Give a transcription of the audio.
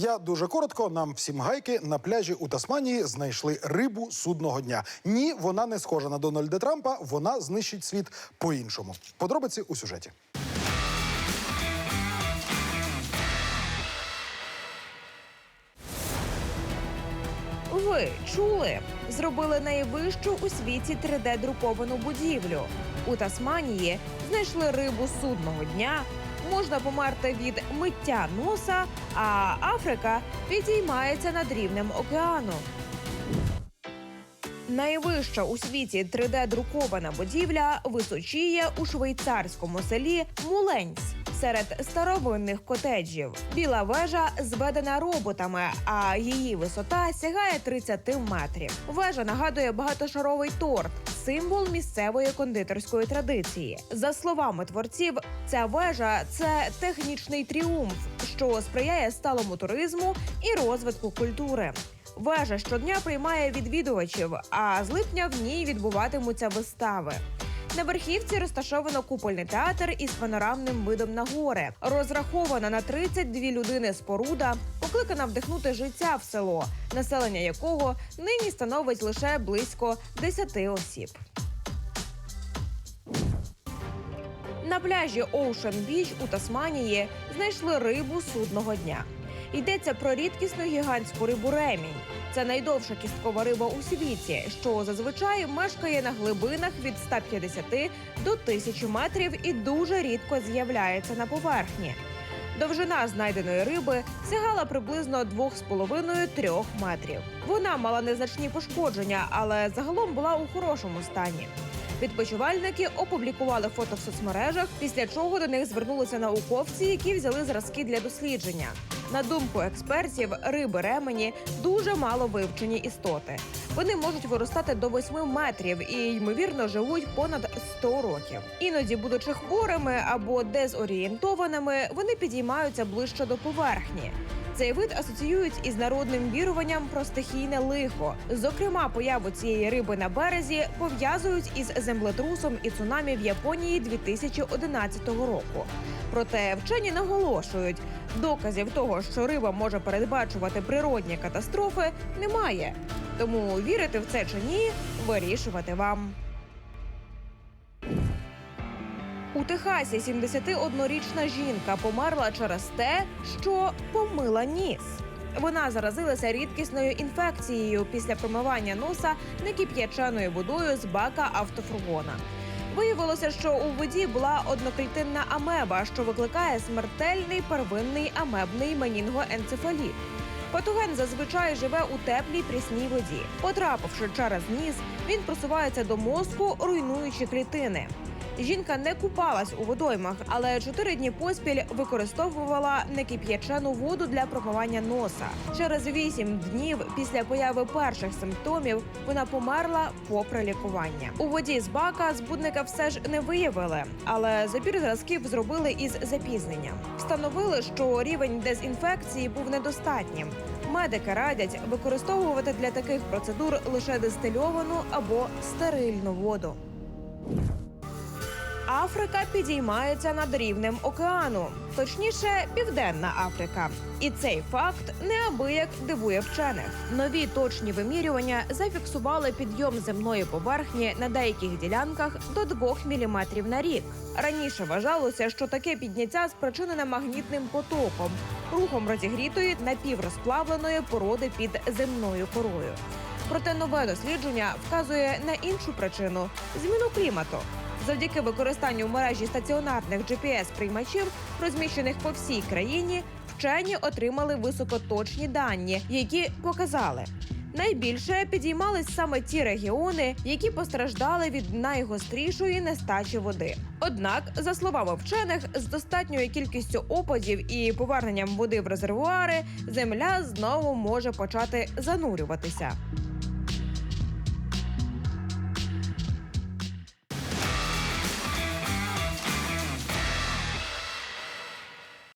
Я дуже коротко. Нам всім гайки на пляжі у Тасманії знайшли рибу судного дня. Ні, вона не схожа на Дональда Трампа. Вона знищить світ по-іншому. Подробиці у сюжеті. Ви чули? Зробили найвищу у світі 3D-друковану будівлю. У Тасманії знайшли рибу судного дня. Можна померти від миття носа, а Африка підіймається над рівнем океану. Найвища у світі 3D-друкована будівля височіє у швейцарському селі Муленьс серед старовинних котеджів. Біла вежа зведена роботами, а її висота сягає 30 метрів. Вежа нагадує багатошаровий торт. Символ місцевої кондитерської традиції. За словами творців, ця вежа це технічний тріумф, що сприяє сталому туризму і розвитку культури. Вежа щодня приймає відвідувачів, а з липня в ній відбуватимуться вистави. На верхівці розташовано купольний театр із панорамним видом на гори. Розрахована на 32 людини споруда, покликана вдихнути життя в село, населення якого нині становить лише близько 10 осіб. На пляжі Ocean Beach у Тасманії знайшли рибу судного дня. Йдеться про рідкісну гігантську рибу ремінь. Це найдовша кісткова риба у світі, що зазвичай мешкає на глибинах від 150 до 1000 метрів і дуже рідко з'являється на поверхні. Довжина знайденої риби сягала приблизно 2,5-3 метрів. Вона мала незначні пошкодження, але загалом була у хорошому стані. Відпочивальники опублікували фото в соцмережах, після чого до них звернулися науковці, які взяли зразки для дослідження. На думку експертів, риби ремені дуже мало вивчені істоти. Вони можуть виростати до 8 метрів і ймовірно живуть понад 100 років. Іноді, будучи хворими або дезорієнтованими, вони підіймаються ближче до поверхні. Цей вид асоціюють із народним віруванням про стихійне лихо. Зокрема, появу цієї риби на березі пов'язують із землетрусом і цунамі в Японії 2011 року. Проте вчені наголошують, доказів того, що риба може передбачувати природні катастрофи, немає. Тому вірити в це чи ні, вирішувати вам. У Техасі 71-річна жінка померла через те, що помила ніс. Вона заразилася рідкісною інфекцією після промивання носа некип'яченою водою з бака автофургона. Виявилося, що у воді була одноклітинна амеба, що викликає смертельний первинний амебний менінгоенцефаліт. Патоген зазвичай живе у теплій прісній воді. Потрапивши через ніс, він просувається до мозку, руйнуючи клітини. Жінка не купалась у водоймах, але чотири дні поспіль використовувала некип'ячену воду для промивання носа. Через вісім днів після появи перших симптомів вона померла попри лікування. У воді з бака збудника все ж не виявили, але забір зразків зробили із запізненням. Встановили, що рівень дезінфекції був недостатнім. Медики радять використовувати для таких процедур лише дистильовану або стерильну воду. Африка підіймається над рівнем океану, точніше, Південна Африка. І цей факт неабияк дивує вчених. Нові точні вимірювання зафіксували підйом земної поверхні на деяких ділянках до 2 мм на рік. Раніше вважалося, що таке підняття спричинене магнітним потоком, рухом розігрітої напіврозплавленої породи під земною корою. Проте нове дослідження вказує на іншу причину зміну клімату. Завдяки використанню в мережі стаціонарних GPS-приймачів, розміщених по всій країні, вчені отримали високоточні дані, які показали. Найбільше підіймались саме ті регіони, які постраждали від найгострішої нестачі води. Однак, за словами вчених, з достатньою кількістю опадів і поверненням води в резервуари, земля знову може почати занурюватися.